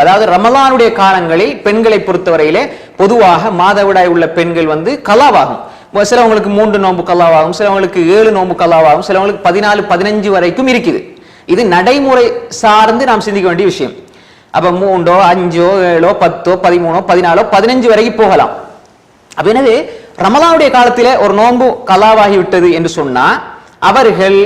அதாவது ரமலானுடைய காலங்களில் பெண்களை பொறுத்தவரையிலே பொதுவாக மாதவிடாய் உள்ள பெண்கள் வந்து கலாவாகும். சிலவங்களுக்கு மூன்று நோன்பு கலாவாகும் சிலவங்களுக்கு ஏழு நோன்பு கலாவாகும் சிலவங்களுக்கு பதினாலு பதினஞ்சு வரைக்கும் இருக்குது. இது நடைமுறை சார்ந்து நாம் சிந்திக்க வேண்டிய விஷயம். அப்ப மூன்றோ அஞ்சோ ஏழோ பத்தோ பதிமூணோ பதினாலோ பதினஞ்சு வரைக்கும் போகலாம். அப்ப எனவே ரமலானுடைய காலத்திலே ஒரு நோன்பு கலாவாகி விட்டது என்று சொன்னா அவர்கள்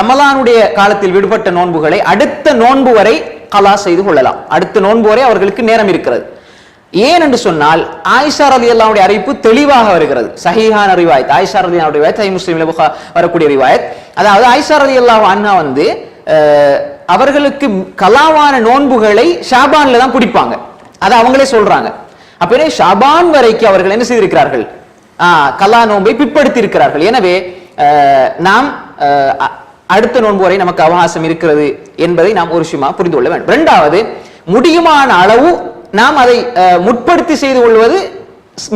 ரமலானுடைய காலத்தில் விடுபட்ட நோன்புகளை அடுத்த நோன்பு வரை கலா செய்து கொள்ளலாம். அடுத்த நோன்பு வரை அவர்களுக்கு நேரம் இருக்கிறது. ஏன் என்று சொன்னால் ஆயிஷா அலி அல்லாவுடைய அறிவிப்பு தெளிவாக வருகிறது. சஹீஹான ரிவாயத் ஆயிஷா அலி அல்லாவுடைய ரிவாயத் சஹீஹ் வரக்கூடிய ரிவாயத். அதாவது ஆயிஷா அலி அல்லாஹ் அண்ணா வந்து அவர்களுக்கு கலாவான நோன்புகளை ஷாபான்ல தான் பிடிப்பாங்க. அதை அவங்களே சொல்றாங்க. அப்பவே ஷாபான் வரைக்கும் அவர்கள் என்ன செய்திருக்கிறார்கள்? ஆஹ், கலா நோன்பை பிற்படுத்தி இருக்கிறார்கள் எனவே நாம் அடுத்த நோன்பு வரை நமக்கு அவகாசம் இருக்கிறது என்பதை நாம் ஒரு விஷயமா புரிந்து கொள்ள வேண்டும். இரண்டாவது முடியுமான அளவு நாம் அதை முற்படுத்தி செய்து கொள்வது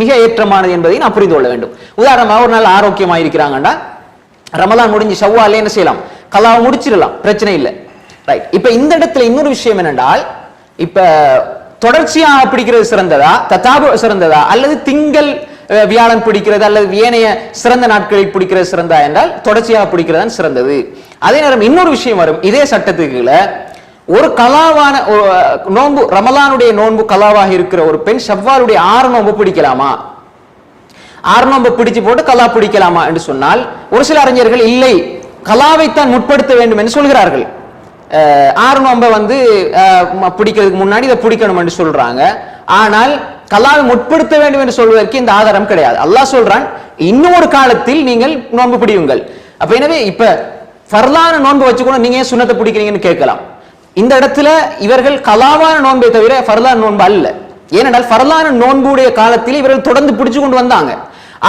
மிக ஏற்றமானது என்பதை நாம் புரிந்து கொள்ள வேண்டும். உதாரணமாக ஒரு நாள் ஆரோக்கியமா இருக்கிறாங்கன்னா ரமலான் முடிஞ்சு செவ்வாலே என்ன செய்யலாம்? கலாவை முடிச்சிடலாம் பிரச்சனை இல்லை. ரைட் இப்ப இந்த இடத்துல இன்னொரு விஷயம் என்னென்றால் இப்ப தொடர்ச்சியாக பிடிக்கிறது சிறந்ததா தத்தாபு சிறந்ததா அல்லது திங்கள் வியாழன் பிடிக்கிறது அல்லது ஏனைய சிறந்த நாட்களில் பிடிக்கிறது சிறந்தா என்றால் தொடர்ச்சியாக பிடிக்கிறதான் சிறந்தது. அதே நேரம் இன்னொரு விஷயம் வரும். இதே சட்டத்துக்குள்ள ஒரு கலாவான நோன்பு ரமலானுடைய நோன்பு கலாவாக இருக்கிற ஒரு பெண் ஷவ்வாலுடைய ஆறு நோன்பு பிடிக்கலாமா? ஆறு நோன்பு பிடிச்சு போட்டு கலா பிடிக்கலாமா என்று சொன்னால் ஒரு சில அறிஞர்கள் இல்லை கலாவைத்தான் முற்படுத்த வேண்டும் என்று சொல்கிறார்கள். ஆறு நோன்பை வந்து பிடிக்கிறதுக்கு முன்னாடி இதை பிடிக்கணும் என்று சொல்றாங்க. ஆனால் கலால் முற்படுத்த வேண்டும் என்று சொல்வதற்கு இந்த ஆதாரம் கிடையாது. அல்லாஹ் சொல்றான் இன்னொரு காலத்தில் நீங்கள் நோன்பு பிடியுங்கள். அப்ப எனவே இப்ப ஃபர்லான நோன்பு வச்சுக்கணும் நீங்க ஏன் சுண்ணத்தை பிடிக்கிறீங்கன்னு கேட்கலாம். இந்த இடத்துல இவர்கள் கலாவான நோன்பை தவிர ஃபர்லான நோன்பு அல்ல. ஏனென்றால் ஃபர்லான நோன்புடைய காலத்தில் இவர்கள் தொடர்ந்து பிடிச்சு கொண்டு வந்தாங்க.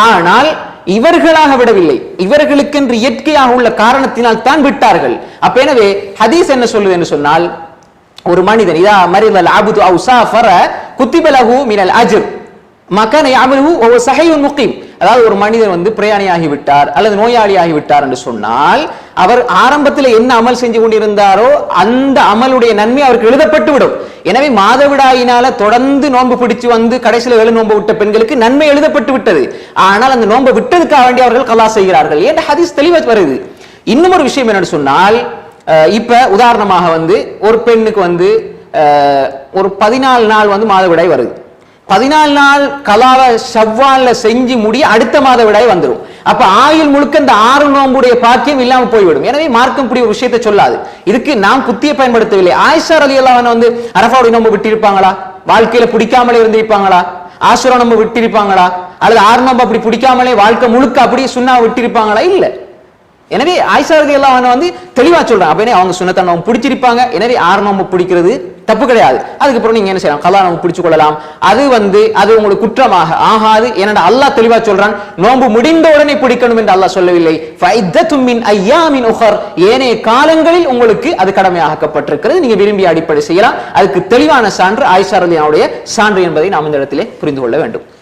ஆனால் இவர்களாக விடவில்லை. இவர்களுக்கென்று இயற்கையாக உள்ள காரணத்தினால் தான் விட்டார்கள். அப்ப எனவே ஹதீஸ் என்ன சொல்லுது என்று சொன்னால் ஒரு மனிதன் இதா மரிதல் அபுது அவுசா சாஃபர குத்திபலகு மினல் அஜர். மகனை அமலுஹு ஒவ்வொரு சஹையுன் முக்கியம் அதாவது ஒரு மனிதன் வந்து பிரயாணியாகி விட்டார் அல்லது நோயாளியாகி விட்டார் என்று சொன்னால் அவர் ஆரம்பத்தில் என்ன அமல் செஞ்சு கொண்டிருந்தாரோ அந்த அமலுடைய நன்மை அவருக்கு எழுதப்பட்டு விடும் எனவே மாதவிடாயினால தொடர்ந்து நோன்பு பிடிச்சு வந்து கடைசியில் எழு நோன்பு விட்ட பெண்களுக்கு நன்மை எழுதப்பட்டு விட்டது ஆனால் அந்த நோன்பை விட்டதுக்காக வேண்டி அவர்கள் கலா செய்கிறார்கள். ஏன்? ஹதீஸ் தெளிவாக வருது. இன்னும் ஒரு விஷயம் என்னன்னு சொன்னால் இப்ப உதாரணமாக வந்து ஒரு பெண்ணுக்கு வந்து ஒரு பதினாலு நாள் வந்து மாதவிடாய் வருது. பதினாலு நாள் கலால ஷவ்வால்ல செஞ்சு முடி அடுத்த மாதவிடாய் வந்துடும் அப்ப ஆயுள் முழுக்க இந்த ஆறு நோம்புடைய பாக்கியம் இல்லாமல் போய்விடும். எனவே மார்க்கம் இப்படி ஒரு விஷயத்தை சொல்லாது. இதுக்கு நாம் குத்தியை பயன்படுத்தவில்லை. ஆயிஷா அலி அல்லாஹ் வந்து அரபாவுடைய நோம்பு விட்டிருப்பாங்களா? வாழ்க்கையில பிடிக்காமலே இருந்திருப்பாங்களா? ஆசுர நோம்பு விட்டிருப்பாங்களா? அல்லது ஆறு நோம்பு அப்படி பிடிக்காமலே வாழ்க்கை முழுக்க அப்படியே சுண்ணா விட்டிருப்பாங்களா? இல்ல. எனவே ஆயிஷா ரதி எல்லாம் வந்து தெளிவா சொல்றான் அப்படின்னு அவங்க சுண்ணத்தை நோம்பு பிடிச்சிருப்பாங்க. எனவே ஆறு நோம்பு பிடிக்கிறது தப்பு கிடையாது. அதுக்கப்புறம் நீங்க என்ன செய்யலாம்? கலா நோம்பு பிடிச்சு கொள்ளலாம். அது வந்து அது உங்களுக்கு குற்றமாக ஆகாது. ஏன்னா அல்லாஹ் தெளிவா சொல்றான் நோன்பு முடிந்த உடனே பிடிக்கணும் என்று அல்லாஹ் சொல்லவில்லை. மின் உஹர். ஏனைய காலங்களில் உங்களுக்கு அது கடமையாக்கப்பட்டிருக்கிறது. நீங்க விரும்பிய அடிப்படை செய்யலாம். அதுக்கு தெளிவான சான்று ஆயிஷாரதியாவுடைய சான்று என்பதை நாம் இந்த இடத்திலே புரிந்து கொள்ள வேண்டும்.